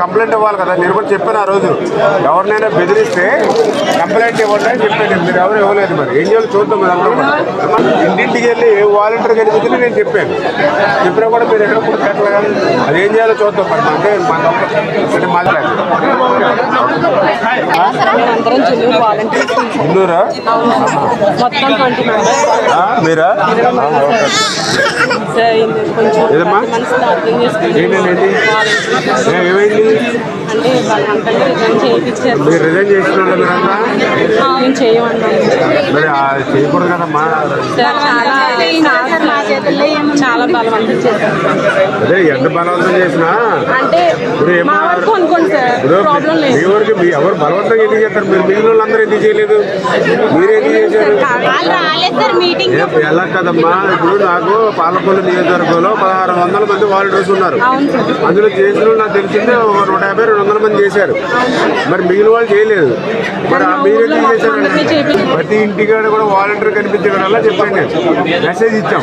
Complaint ఇవ్వాలి కదా నేను కూడా చెప్పాను ఆ రోజు. ఎవరినైనా బెదిరిస్తే కంప్లైంట్ ఇవ్వండి అని చెప్పాను. మీరు ఎవరు ఇవ్వలేదు మరి. ఏం చేయాలి చూద్దాం మీరు అందరూ ఇంటింటికి వెళ్ళి ఏ వాలంటీర్ నేను చెప్పాను. చెప్పినా కూడా మీరు ఎక్కడ కూడా పెట్టలేదు అది ఏం చేయాలో చూద్దాం మరి. అంటే మన మాట్లాడి అందరం జిల్లు వాలంటీర్స్. ఇందూరా? మీరా? ఏదమ్మా? ఏంటండి? ఏమైంది? అంటే వాళ్ళంతా రిజైన్ చేయించారు. మీరు రిజైన్ మేము చేయమన్నాం మరి చేయకూడదు కదమ్మా. చాలా చాలా బలవంతం అదే ఎంత బలవంతం చేసినా అంటే మా వరకు అనుకోండి సార్ మీ వరకు ఎవరు బలవంతంగా ఎందుకు చేస్తారు? మీరు మిగిలిన వాళ్ళందరూ ఎందుకు చేయలేదు? మీరు ఎందుకు చేశారు? ఎలా కదమ్మా? ఇప్పుడు నాకు పాలకొల్లు నియోజకవర్గంలో పదహారు వందల మంది వాలంటీర్స్ ఉన్నారు. అందులో చేసిన నాకు తెలిసిందే ఒక నూట యాభై రెండు వందల మంది చేశారు. మరి మిగిలిన వాళ్ళు చేయలేదు. మరి ఆ మీరు ఎందుకు అందరినీ చేశారు. ప్రతి ఇంటికాడ కూడా వాలంటీర్ కనిపించడం చెప్పాను నేను మెసేజ్ ఇచ్చాం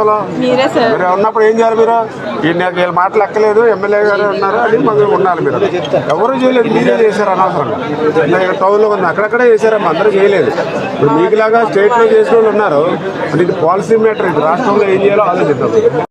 మీరే సార్. మీరు ఉన్నప్పుడు ఏం చేయాలి మీరు? వీళ్ళ మాటలు ఎక్కలేదు ఎమ్మెల్యే గారు ఉన్నారు అని మాకు ఉండాలి మీరు. ఎవరు చేయలేదు మీరే చేశారు అనవసరంగా. టౌన్లో ఉంది అక్కడక్కడే చేశారమ్మా అందరూ చేయలేదు. ఇప్పుడు మీకులాగా స్టేట్లో చేసిన వాళ్ళు ఉన్నారు. ఇది పాలసీ మ్యాటర్ ఇది రాష్ట్రంలో ఏం చేయాలో ఆలోచిద్దాం.